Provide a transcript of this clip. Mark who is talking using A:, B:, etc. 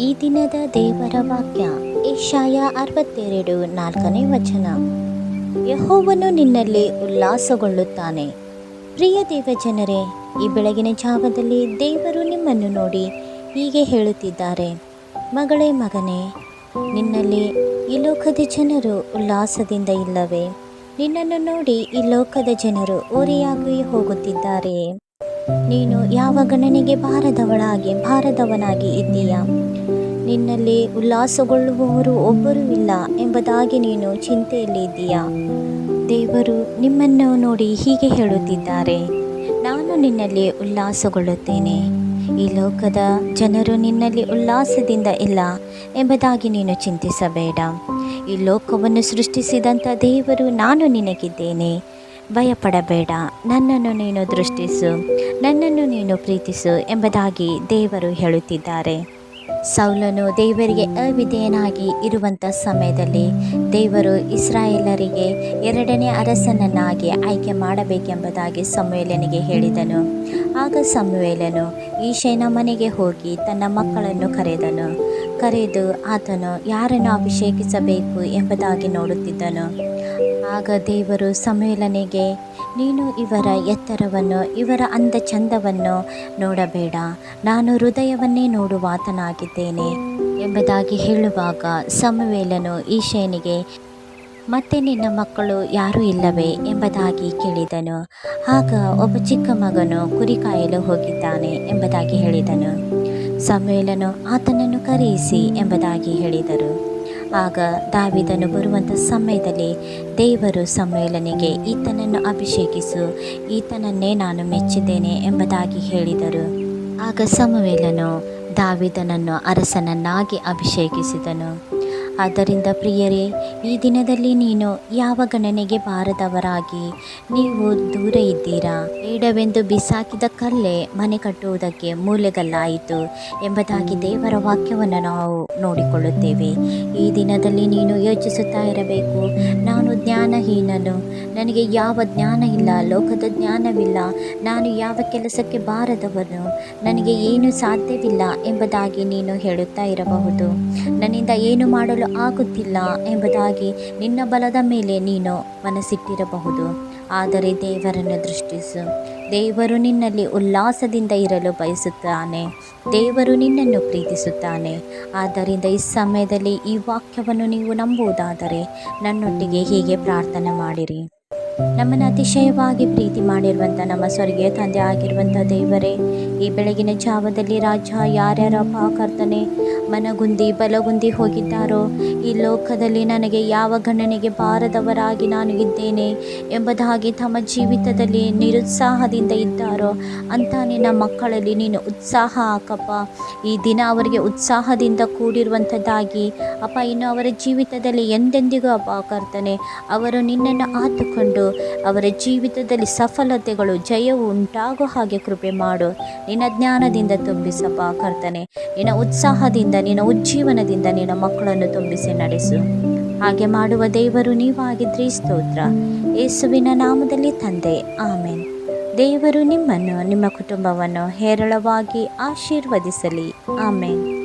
A: ಈ ದಿನದ ದೇವರ ವಾಕ್ಯ, ಏಷಾಯ ಅರವತ್ತೆರಡು ನಾಲ್ಕನೇ ವಚನ. ಯಹೋವನು ನಿನ್ನಲ್ಲಿ ಉಲ್ಲಾಸಗೊಳ್ಳುತ್ತಾನೆ. ಪ್ರಿಯ ದೇವಜನರೇ, ಈ ಬೆಳಗಿನ ಜಾವದಲ್ಲಿ ದೇವರು ನಿಮ್ಮನ್ನು ನೋಡಿ ಹೀಗೆ ಹೇಳುತ್ತಿದ್ದಾರೆ. ಮಗಳೇ ಮಗನೇ, ನಿನ್ನಲ್ಲಿ ಈ ಲೋಕದ ಜನರು ಉಲ್ಲಾಸದಿಂದ ಇಲ್ಲವೇ? ನಿನ್ನನ್ನು ನೋಡಿ ಈ ಲೋಕದ ಜನರು ಓರೆಯಾಗಿ ಹೋಗುತ್ತಿದ್ದಾರೆ ನೀನು ಯಾವ ಗಣನೆಗೆ ಬಾರದವಳಾಗಿ ಬಾರದವನಾಗಿ ಇದ್ದೀಯ? ನಿನ್ನಲ್ಲಿ ಉಲ್ಲಾಸಗೊಳ್ಳುವವರು ಒಬ್ಬರೂ ಇಲ್ಲ ಎಂಬುದಾಗಿ ನೀನು ಚಿಂತೆಯಲ್ಲಿ ಇದ್ದೀಯಾ? ದೇವರು ನಿಮ್ಮನ್ನು ನೋಡಿ ಹೀಗೆ ಹೇಳುತ್ತಿದ್ದಾರೆ, ನಾನು ನಿನ್ನಲ್ಲಿ ಉಲ್ಲಾಸಗೊಳ್ಳುತ್ತೇನೆ. ಈ ಲೋಕದ ಜನರು ನಿನ್ನಲ್ಲಿ ಉಲ್ಲಾಸದಿಂದ ಇಲ್ಲ ಎಂಬುದಾಗಿ ನೀನು ಚಿಂತಿಸಬೇಡ. ಈ ಲೋಕವನ್ನು ಸೃಷ್ಟಿಸಿದಂಥ ದೇವರು ನಾನು ನಿನಗಿದ್ದೇನೆ. ಭಯಪಡಬೇಡ. ನನ್ನನ್ನು ನೀನು ದೃಷ್ಟಿಸು, ನನ್ನನ್ನು ನೀನು ಪ್ರೀತಿಸು ಎಂಬುದಾಗಿ ದೇವರು ಹೇಳುತ್ತಿದ್ದಾರೆ. ಸೌಲನು ದೇವರಿಗೆ ಅವಿಧೇಯನಾಗಿ ಇರುವಂಥ ಸಮಯದಲ್ಲಿ ದೇವರು ಇಸ್ರಾಯೇಲರಿಗೆ ಎರಡನೇ ಅರಸನನ್ನಾಗಿ ಆಯ್ಕೆ ಮಾಡಬೇಕೆಂಬುದಾಗಿ ಸಮುವೇಲನಿಗೆ ಹೇಳಿದನು. ಆಗ ಸಮುವೇಲನು ಈಶನ ಮನೆಗೆ ಹೋಗಿ ತನ್ನ ಮಕ್ಕಳನ್ನು ಕರೆದನು. ಕರೆದು ಆತನು ಯಾರನ್ನು ಅಭಿಷೇಕಿಸಬೇಕು ಎಂಬುದಾಗಿ ನೋಡುತ್ತಿದ್ದನು. ಆಗ ದೇವರು ಸಮ್ಮೇಳನೆಗೆ ನೀನು ಇವರ ಎತ್ತರವನ್ನು, ಇವರ ಅಂದ ಚಂದವನ್ನು ನೋಡಬೇಡ. ನಾನು ಹೃದಯವನ್ನೇ ನೋಡುವಾತನಾಗಿದ್ದೇನೆ ಎಂಬುದಾಗಿ ಹೇಳುವಾಗ ಸಮವೇಲನು ಈಶೇನಿಗೆ ಮತ್ತೆ ನಿನ್ನ ಮಕ್ಕಳು ಯಾರೂ ಇಲ್ಲವೇ ಎಂಬುದಾಗಿ ಕೇಳಿದನು. ಆಗ ಒಬ್ಬ ಚಿಕ್ಕ ಮಗನು ಕುರಿ ಕಾಯಲು ಹೋಗಿದ್ದಾನೆ ಎಂಬುದಾಗಿ ಹೇಳಿದನು. ಸಮುವೇಲನು ಆತನನ್ನು ಕರೆಯಿಸಿ ಎಂಬುದಾಗಿ ಹೇಳಿದರು. ಆಗ ದಾವಿದನು ಬರುವಂಥ ಸಮಯದಲ್ಲಿ ದೇವರು ಸಮ್ಮೇಳನಿಗೆ ಈತನನ್ನು ಅಭಿಷೇಕಿಸು, ಈತನನ್ನೇ ನಾನು ಮೆಚ್ಚಿದ್ದೇನೆ ಎಂಬುದಾಗಿ ಹೇಳಿದರು. ಆಗ ಸಮವೇಲನು ದಾವಿದನನ್ನು ಅರಸನನ್ನಾಗಿ ಅಭಿಷೇಕಿಸಿದನು. ಆದ್ದರಿಂದ ಪ್ರಿಯರೇ, ಈ ದಿನದಲ್ಲಿ ನೀನು ಯಾವ ಗಣನೆಗೆ ಬಾರದವರಾಗಿ? ನೀವು ದೂರ ಇದ್ದೀರಾ? ಬೇಡವೆಂದು ಬಿಸಾಕಿದ ಕಲ್ಲೇ ಮನೆ ಕಟ್ಟುವುದಕ್ಕೆ ಮೂಲೆಗಲ್ಲಾಯಿತು ಎಂಬುದಾಗಿ ದೇವರ ವಾಕ್ಯವನ್ನು ನಾವು ನೋಡಿಕೊಳ್ಳುತ್ತೇವೆ. ಈ ದಿನದಲ್ಲಿ ನೀನು ಯೋಚಿಸುತ್ತಾ ಇರಬೇಕು, ನಾನು ಜ್ಞಾನಹೀನನು, ನನಗೆ ಯಾವ ಜ್ಞಾನ ಇಲ್ಲ, ಲೋಕದ ಜ್ಞಾನವಿಲ್ಲ, ನಾನು ಯಾವ ಕೆಲಸಕ್ಕೆ ಬಾರದವನು, ನನಗೆ ಏನು ಸಾಧ್ಯವಿಲ್ಲ ಎಂಬುದಾಗಿ ನೀನು ಹೇಳುತ್ತಾ ಇರಬಹುದು. ನನ್ನಿಂದ ಏನು ಮಾಡಲು ಆಗುತ್ತಿಲ್ಲ ಎಂಬುದಾಗಿ ನಿನ್ನ ಬಲದ ಮೇಲೆ ನೀನು ಮನಸ್ಸಿಟ್ಟಿರಬಹುದು. ಆದರೆ ದೇವರನ್ನು ದೃಷ್ಟಿಸು. ದೇವರು ನಿನ್ನಲ್ಲಿ ಉಲ್ಲಾಸದಿಂದ ಇರಲು ಬಯಸುತ್ತಾನೆ. ದೇವರು ನಿನ್ನನ್ನು ಪ್ರೀತಿಸುತ್ತಾನೆ. ಆದ್ದರಿಂದ ಈ ಸಮಯದಲ್ಲಿ ಈ ವಾಕ್ಯವನ್ನು ನೀವು ನಂಬುವುದಾದರೆ ನನ್ನೊಟ್ಟಿಗೆ ಹೀಗೆ ಪ್ರಾರ್ಥನೆ ಮಾಡಿರಿ. ನಮ್ಮನ್ನು ಅತಿಶಯವಾಗಿ ಪ್ರೀತಿ ಮಾಡಿರುವಂಥ ನಮ್ಮ ಸ್ವರ್ಗೀಯ ತಂದೆ ಆಗಿರುವಂಥ ದೇವರೇ, ಈ ಬೆಳಗಿನ ಜಾವದಲ್ಲಿ ರಾಜ ಯಾರ್ಯಾರ ಕರ್ತನೆ ಮನಗುಂದಿ ಬಲಗುಂದಿ ಹೋಗಿದ್ದಾರೋ? ಈ ಲೋಕದಲ್ಲಿ ನನಗೆ ಯಾವ ಗಣನೆಗೆ ಬಾರದವರಾಗಿ ನಾನು ಇದ್ದೇನೆ ಎಂಬುದಾಗಿ ತಮ್ಮ ಜೀವಿತದಲ್ಲಿ ನಿರುತ್ಸಾಹದಿಂದ ಇದ್ದಾರೋ? ಅಂತ ನಿನ್ನ ಮಕ್ಕಳಲ್ಲಿ ನೀನು ಉತ್ಸಾಹ ಹಾಕಪ್ಪ. ಈ ದಿನ ಅವರಿಗೆ ಉತ್ಸಾಹದಿಂದ ಕೂಡಿರುವಂಥದ್ದಾಗಿ. ಅಪ್ಪ, ಇನ್ನು ಅವರ ಜೀವಿತದಲ್ಲಿ ಎಂದೆಂದಿಗೂ ಅಪ್ಪ, ಕರ್ತನೆ, ಅವರು ನಿನ್ನನ್ನು ಆತುಕೊಂಡು ಅವರ ಜೀವಿತದಲ್ಲಿ ಸಫಲತೆಗಳು, ಜಯವು ಉಂಟಾಗೋ ಹಾಗೆ ಕೃಪೆ ಮಾಡು. ನಿನ್ನ ಜ್ಞಾನದಿಂದ ತುಂಬಿಸಪ್ಪ, ಕರ್ತನೆ. ನಿನ್ನ ಉತ್ಸಾಹದಿಂದ ನಿನ್ನ ಉಜ್ಜೀವನದಿಂದ ನಿನ್ನ ಮಕ್ಕಳನ್ನು ತುಂಬಿಸಿ ನಡೆಸು. ಹಾಗೆ ಮಾಡುವ ದೇವರು ನೀವಾಗಿದ್ರಿ, ಸ್ತೋತ್ರ. ಯೇಸುವಿನ ನಾಮದಲ್ಲಿ ತಂದೆ, ಆಮೇನ್. ದೇವರು ನಿಮ್ಮನ್ನು, ನಿಮ್ಮ ಕುಟುಂಬವನ್ನು ಹೇರಳವಾಗಿ ಆಶೀರ್ವದಿಸಲಿ, ಆಮೇನ್.